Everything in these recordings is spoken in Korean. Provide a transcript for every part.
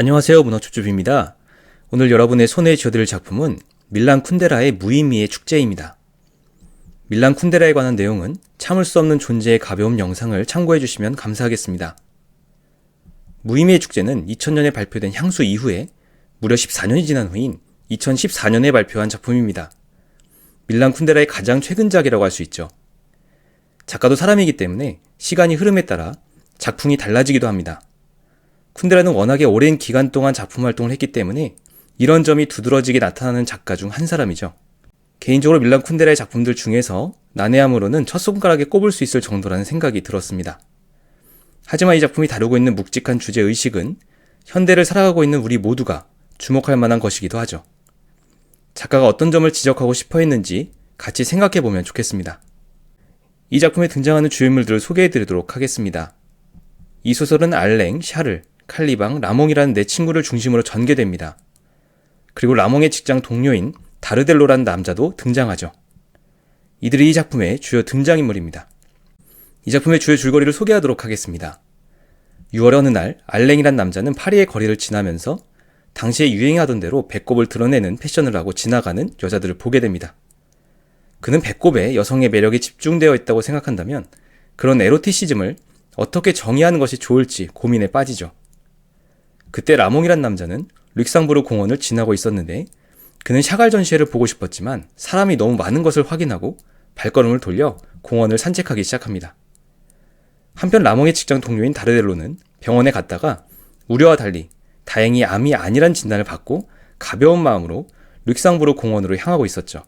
안녕하세요. 문어초주입니다. 오늘 여러분의 손에 쥐어드릴 작품은 밀란 쿤데라의 무의미의 축제입니다. 밀란 쿤데라에 관한 내용은 참을 수 없는 존재의 가벼움 영상을 참고해 주시면 감사하겠습니다. 무의미의 축제는 2000년에 발표된 향수 이후에 무려 14년이 지난 후인 2014년에 발표한 작품입니다. 밀란 쿤데라의 가장 최근작이라고 할 수 있죠. 작가도 사람이기 때문에 시간이 흐름에 따라 작품이 달라지기도 합니다. 쿤데라는 워낙에 오랜 기간 동안 작품 활동을 했기 때문에 이런 점이 두드러지게 나타나는 작가 중 한 사람이죠. 개인적으로 밀란 쿤데라의 작품들 중에서 난해함으로는 첫 손가락에 꼽을 수 있을 정도라는 생각이 들었습니다. 하지만 이 작품이 다루고 있는 묵직한 주제 의식은 현대를 살아가고 있는 우리 모두가 주목할 만한 것이기도 하죠. 작가가 어떤 점을 지적하고 싶어 했는지 같이 생각해 보면 좋겠습니다. 이 작품에 등장하는 주인물들을 소개해 드리도록 하겠습니다. 이 소설은 알랭, 샤를, 칼리방, 라몽이라는 네 친구를 중심으로 전개됩니다. 그리고 라몽의 직장 동료인 다르델로라는 남자도 등장하죠. 이들이 이 작품의 주요 등장인물입니다. 이 작품의 주요 줄거리를 소개하도록 하겠습니다. 6월 어느 날 알랭이란 남자는 파리의 거리를 지나면서 당시에 유행하던 대로 배꼽을 드러내는 패션을 하고 지나가는 여자들을 보게 됩니다. 그는 배꼽에 여성의 매력이 집중되어 있다고 생각한다면 그런 에로티시즘을 어떻게 정의하는 것이 좋을지 고민에 빠지죠. 그때 라몽이란 남자는 릭상부르 공원을 지나고 있었는데 그는 샤갈 전시회를 보고 싶었지만 사람이 너무 많은 것을 확인하고 발걸음을 돌려 공원을 산책하기 시작합니다. 한편 라몽의 직장 동료인 다르델로는 병원에 갔다가 우려와 달리 다행히 암이 아니란 진단을 받고 가벼운 마음으로 릭상부르 공원으로 향하고 있었죠.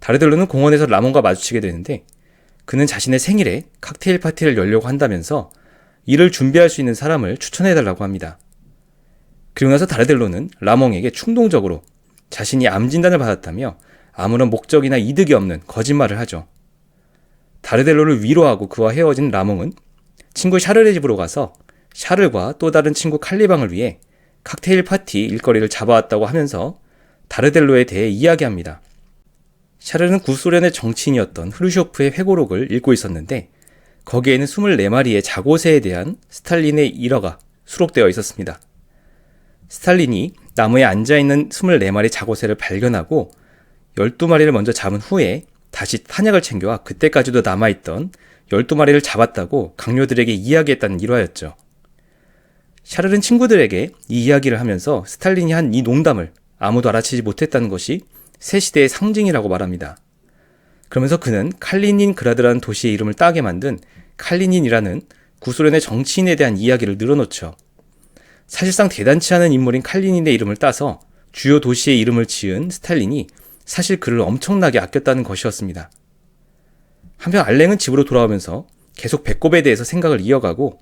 다르델로는 공원에서 라몽과 마주치게 되는데 그는 자신의 생일에 칵테일 파티를 열려고 한다면서 이를 준비할 수 있는 사람을 추천해달라고 합니다. 그리고 나서 다르델로는 라몽에게 충동적으로 자신이 암 진단을 받았다며 아무런 목적이나 이득이 없는 거짓말을 하죠. 다르델로를 위로하고 그와 헤어진 라몽은 친구 샤를의 집으로 가서 샤를과 또 다른 친구 칼리방을 위해 칵테일 파티 일거리를 잡아왔다고 하면서 다르델로에 대해 이야기합니다. 샤르는 구소련의 정치인이었던 흐르쇼프의 회고록을 읽고 있었는데 거기에는 24마리의 자고새에 대한 스탈린의 일화가 수록되어 있었습니다. 스탈린이 나무에 앉아있는 24마리 자고새를 발견하고 12마리를 먼저 잡은 후에 다시 탄약을 챙겨와 그때까지도 남아있던 12마리를 잡았다고 강요들에게 이야기했다는 일화였죠. 샤를은 친구들에게 이 이야기를 하면서 스탈린이 한 이 농담을 아무도 알아채지 못했다는 것이 새 시대의 상징이라고 말합니다. 그러면서 그는 칼리닌 그라드라는 도시의 이름을 따게 만든 칼리닌이라는 구소련의 정치인에 대한 이야기를 늘어놓죠. 사실상 대단치 않은 인물인 칼리닌의 이름을 따서 주요 도시의 이름을 지은 스탈린이 사실 그를 엄청나게 아꼈다는 것이었습니다. 한편 알랭은 집으로 돌아오면서 계속 배꼽에 대해서 생각을 이어가고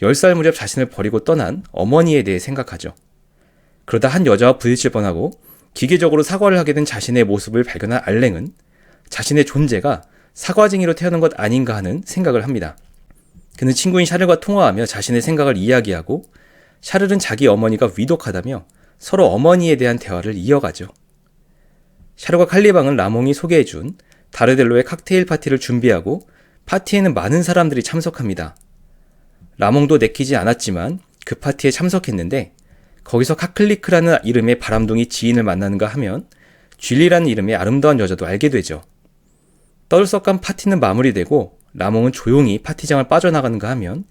10살 무렵 자신을 버리고 떠난 어머니에 대해 생각하죠. 그러다 한 여자와 부딪힐 뻔하고 기계적으로 사과를 하게 된 자신의 모습을 발견한 알랭은 자신의 존재가 사과쟁이로 태어난 것 아닌가 하는 생각을 합니다. 그는 친구인 샤를과 통화하며 자신의 생각을 이야기하고 샤를은 자기 어머니가 위독하다며 서로 어머니에 대한 대화를 이어가죠. 샤르과 칼리방은 라몽이 소개해준 다르델로의 칵테일 파티를 준비하고 파티에는 많은 사람들이 참석합니다. 라몽도 내키지 않았지만 그 파티에 참석했는데 거기서 카클리크라는 이름의 바람둥이 지인을 만나는가 하면 쥐리라는 이름의 아름다운 여자도 알게 되죠. 떠들썩한 파티는 마무리되고 라몽은 조용히 파티장을 빠져나가는가 하면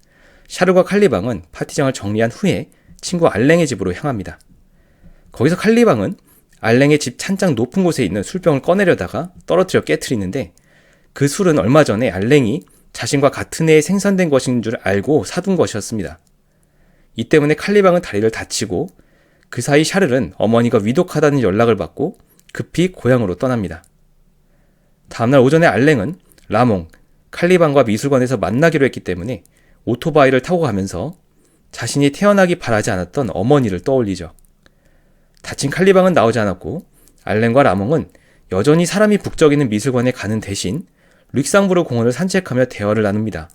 샤르과 칼리방은 파티장을 정리한 후에 친구 알랭의 집으로 향합니다. 거기서 칼리방은 알랭의 집 찬장 높은 곳에 있는 술병을 꺼내려다가 떨어뜨려 깨뜨리는데 그 술은 얼마 전에 알랭이 자신과 같은 해에 생산된 것인 줄 알고 사둔 것이었습니다. 이 때문에 칼리방은 다리를 다치고 그 사이 샤를은 어머니가 위독하다는 연락을 받고 급히 고향으로 떠납니다. 다음날 오전에 알랭은 라몽, 칼리방과 미술관에서 만나기로 했기 때문에 오토바이를 타고 가면서 자신이 태어나기 바라지 않았던 어머니를 떠올리죠. 다친 칼리방은 나오지 않았고 알렌과 라몽은 여전히 사람이 북적이는 미술관에 가는 대신 릭상부르 공원을 산책하며 대화를 나눕니다.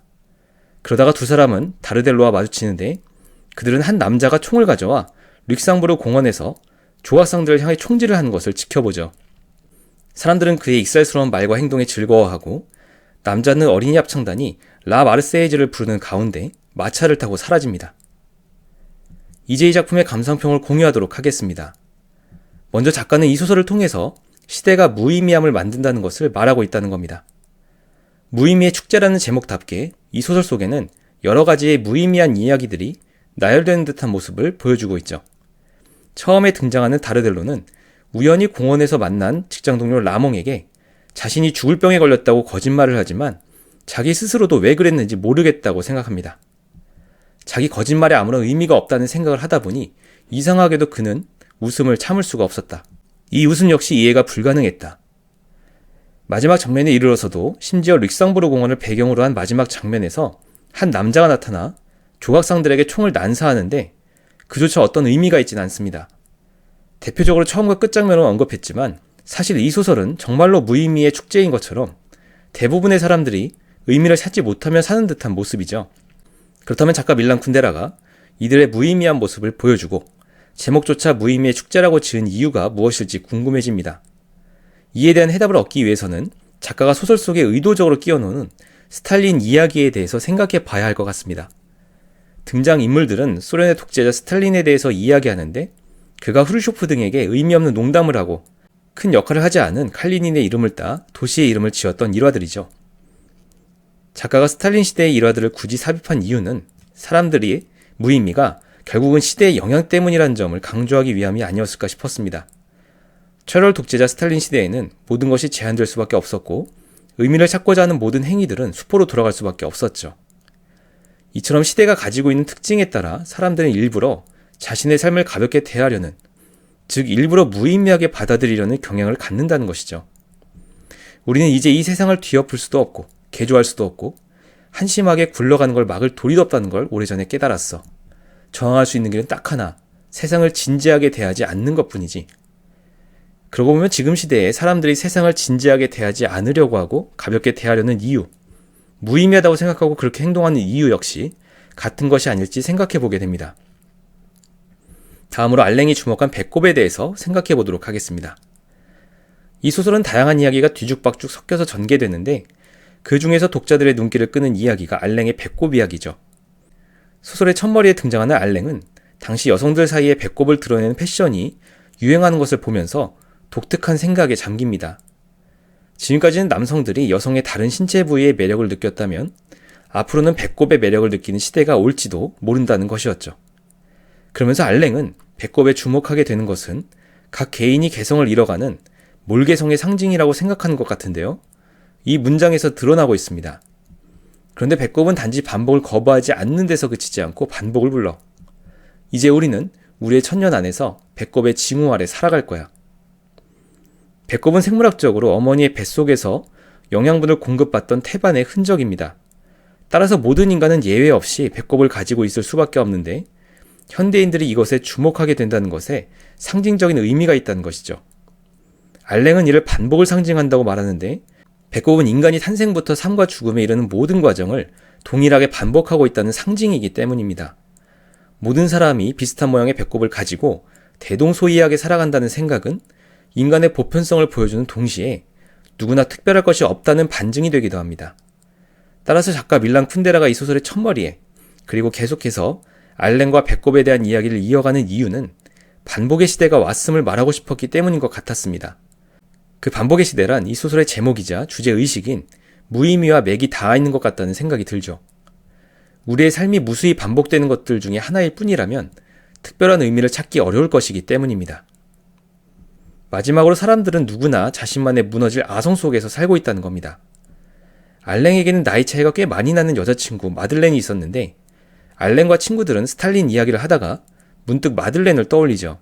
그러다가 두 사람은 다르델로와 마주치는데 그들은 한 남자가 총을 가져와 릭상부르 공원에서 조각상들을 향해 총질을 하는 것을 지켜보죠. 사람들은 그의 익살스러운 말과 행동에 즐거워하고 남자는 어린이 합창단이 라 마르세이즈를 부르는 가운데 마차를 타고 사라집니다. 이제 이 작품의 감상평을 공유하도록 하겠습니다. 먼저 작가는 이 소설을 통해서 시대가 무의미함을 만든다는 것을 말하고 있다는 겁니다. 무의미의 축제라는 제목답게 이 소설 속에는 여러 가지의 무의미한 이야기들이 나열되는 듯한 모습을 보여주고 있죠. 처음에 등장하는 다르델로는 우연히 공원에서 만난 직장 동료 라몽에게 자신이 죽을 병에 걸렸다고 거짓말을 하지만 자기 스스로도 왜 그랬는지 모르겠다고 생각합니다. 자기 거짓말에 아무런 의미가 없다는 생각을 하다 보니 이상하게도 그는 웃음을 참을 수가 없었다. 이 웃음 역시 이해가 불가능했다. 마지막 장면에 이르러서도 심지어 릭상브르 공원을 배경으로 한 마지막 장면에서 한 남자가 나타나 조각상들에게 총을 난사하는데 그조차 어떤 의미가 있진 않습니다. 대표적으로 처음과 끝장면을 언급했지만 사실 이 소설은 정말로 무의미의 축제인 것처럼 대부분의 사람들이 의미를 찾지 못하며 사는 듯한 모습이죠. 그렇다면 작가 밀란 쿤데라가 이들의 무의미한 모습을 보여주고 제목조차 무의미의 축제라고 지은 이유가 무엇일지 궁금해집니다. 이에 대한 해답을 얻기 위해서는 작가가 소설 속에 의도적으로 끼워놓는 스탈린 이야기에 대해서 생각해 봐야 할 것 같습니다. 등장 인물들은 소련의 독재자 스탈린에 대해서 이야기하는데 그가 후르쇼프 등에게 의미 없는 농담을 하고 큰 역할을 하지 않은 칼리닌의 이름을 따 도시의 이름을 지었던 일화들이죠. 작가가 스탈린 시대의 일화들을 굳이 삽입한 이유는 사람들이 무의미가 결국은 시대의 영향 때문이라는 점을 강조하기 위함이 아니었을까 싶었습니다. 철월 독재자 스탈린 시대에는 모든 것이 제한될 수밖에 없었고 의미를 찾고자 하는 모든 행위들은 수포로 돌아갈 수밖에 없었죠. 이처럼 시대가 가지고 있는 특징에 따라 사람들은 일부러 자신의 삶을 가볍게 대하려는, 즉 일부러 무의미하게 받아들이려는 경향을 갖는다는 것이죠. 우리는 이제 이 세상을 뒤엎을 수도 없고 개조할 수도 없고 한심하게 굴러가는 걸 막을 도리도 없다는 걸 오래전에 깨달았어. 저항할 수 있는 길은 딱 하나. 세상을 진지하게 대하지 않는 것 뿐이지. 그러고 보면 지금 시대에 사람들이 세상을 진지하게 대하지 않으려고 하고 가볍게 대하려는 이유, 무의미하다고 생각하고 그렇게 행동하는 이유 역시 같은 것이 아닐지 생각해 보게 됩니다. 다음으로 알랭이 주목한 배꼽에 대해서 생각해 보도록 하겠습니다. 이 소설은 다양한 이야기가 뒤죽박죽 섞여서 전개되는데 그 중에서 독자들의 눈길을 끄는 이야기가 알랭의 배꼽 이야기죠. 소설의 첫머리에 등장하는 알랭은 당시 여성들 사이에 배꼽을 드러내는 패션이 유행하는 것을 보면서 독특한 생각에 잠깁니다. 지금까지는 남성들이 여성의 다른 신체 부위의 매력을 느꼈다면 앞으로는 배꼽의 매력을 느끼는 시대가 올지도 모른다는 것이었죠. 그러면서 알랭은 배꼽에 주목하게 되는 것은 각 개인이 개성을 잃어가는 몰개성의 상징이라고 생각하는 것 같은데요. 이 문장에서 드러나고 있습니다. 그런데 배꼽은 단지 반복을 거부하지 않는 데서 그치지 않고 반복을 불러. 이제 우리는 우리의 천년 안에서 배꼽의 징후 아래 살아갈 거야. 배꼽은 생물학적으로 어머니의 뱃속에서 영양분을 공급받던 태반의 흔적입니다. 따라서 모든 인간은 예외 없이 배꼽을 가지고 있을 수밖에 없는데 현대인들이 이것에 주목하게 된다는 것에 상징적인 의미가 있다는 것이죠. 알랭은 이를 반복을 상징한다고 말하는데 배꼽은 인간이 탄생부터 삶과 죽음에 이르는 모든 과정을 동일하게 반복하고 있다는 상징이기 때문입니다. 모든 사람이 비슷한 모양의 배꼽을 가지고 대동소이하게 살아간다는 생각은 인간의 보편성을 보여주는 동시에 누구나 특별할 것이 없다는 반증이 되기도 합니다. 따라서 작가 밀란 쿤데라가 이 소설의 첫머리에 그리고 계속해서 알렌과 배꼽에 대한 이야기를 이어가는 이유는 반복의 시대가 왔음을 말하고 싶었기 때문인 것 같았습니다. 그 반복의 시대란 이 소설의 제목이자 주제 의식인 무의미와 맥이 닿아 있는 것 같다는 생각이 들죠. 우리의 삶이 무수히 반복되는 것들 중에 하나일 뿐이라면 특별한 의미를 찾기 어려울 것이기 때문입니다. 마지막으로 사람들은 누구나 자신만의 무너질 아성 속에서 살고 있다는 겁니다. 알랭에게는 나이 차이가 꽤 많이 나는 여자친구 마들렌이 있었는데 알렌과 친구들은 스탈린 이야기를 하다가 문득 마들렌을 떠올리죠.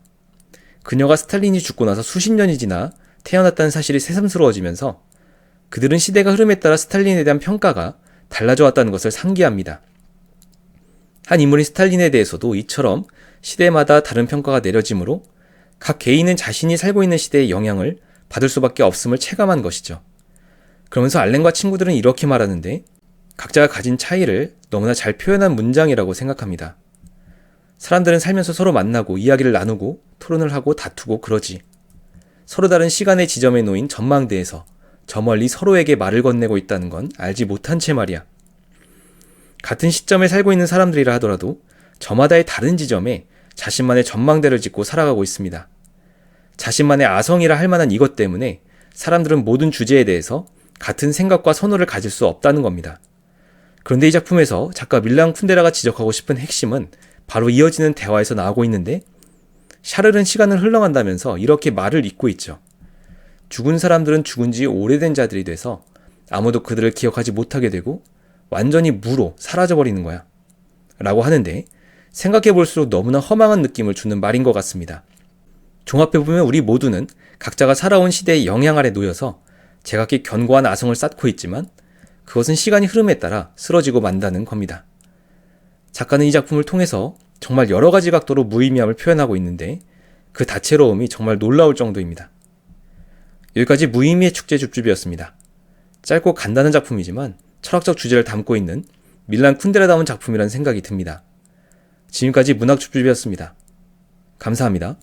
그녀가 스탈린이 죽고 나서 수십 년이 지나 태어났다는 사실이 새삼스러워지면서 그들은 시대가 흐름에 따라 스탈린에 대한 평가가 달라져 왔다는 것을 상기합니다. 한 인물인 스탈린에 대해서도 이처럼 시대마다 다른 평가가 내려지므로 각 개인은 자신이 살고 있는 시대의 영향을 받을 수밖에 없음을 체감한 것이죠. 그러면서 알렌과 친구들은 이렇게 말하는데 각자가 가진 차이를 너무나 잘 표현한 문장이라고 생각합니다. 사람들은 살면서 서로 만나고 이야기를 나누고 토론을 하고 다투고 그러지. 서로 다른 시간의 지점에 놓인 전망대에서 저 멀리 서로에게 말을 건네고 있다는 건 알지 못한 채 말이야. 같은 시점에 살고 있는 사람들이라 하더라도 저마다의 다른 지점에 자신만의 전망대를 짓고 살아가고 있습니다. 자신만의 아성이라 할 만한 이것 때문에 사람들은 모든 주제에 대해서 같은 생각과 선호를 가질 수 없다는 겁니다. 그런데 이 작품에서 작가 밀랑 쿤데라가 지적하고 싶은 핵심은 바로 이어지는 대화에서 나오고 있는데 샤를은 시간을 흘러간다면서 이렇게 말을 잇고 있죠. 죽은 사람들은 죽은 지 오래된 자들이 돼서 아무도 그들을 기억하지 못하게 되고 완전히 무로 사라져버리는 거야. 라고 하는데 생각해 볼수록 너무나 허망한 느낌을 주는 말인 것 같습니다. 종합해보면 우리 모두는 각자가 살아온 시대의 영향 아래 놓여서 제각기 견고한 아성을 쌓고 있지만 그것은 시간이 흐름에 따라 쓰러지고 만다는 겁니다. 작가는 이 작품을 통해서 정말 여러 가지 각도로 무의미함을 표현하고 있는데 그 다채로움이 정말 놀라울 정도입니다. 여기까지 무의미의 축제 줍줍이었습니다. 짧고 간단한 작품이지만 철학적 주제를 담고 있는 밀란 쿤데라다운 작품이라는 생각이 듭니다. 지금까지 문학 줍줍이었습니다. 감사합니다.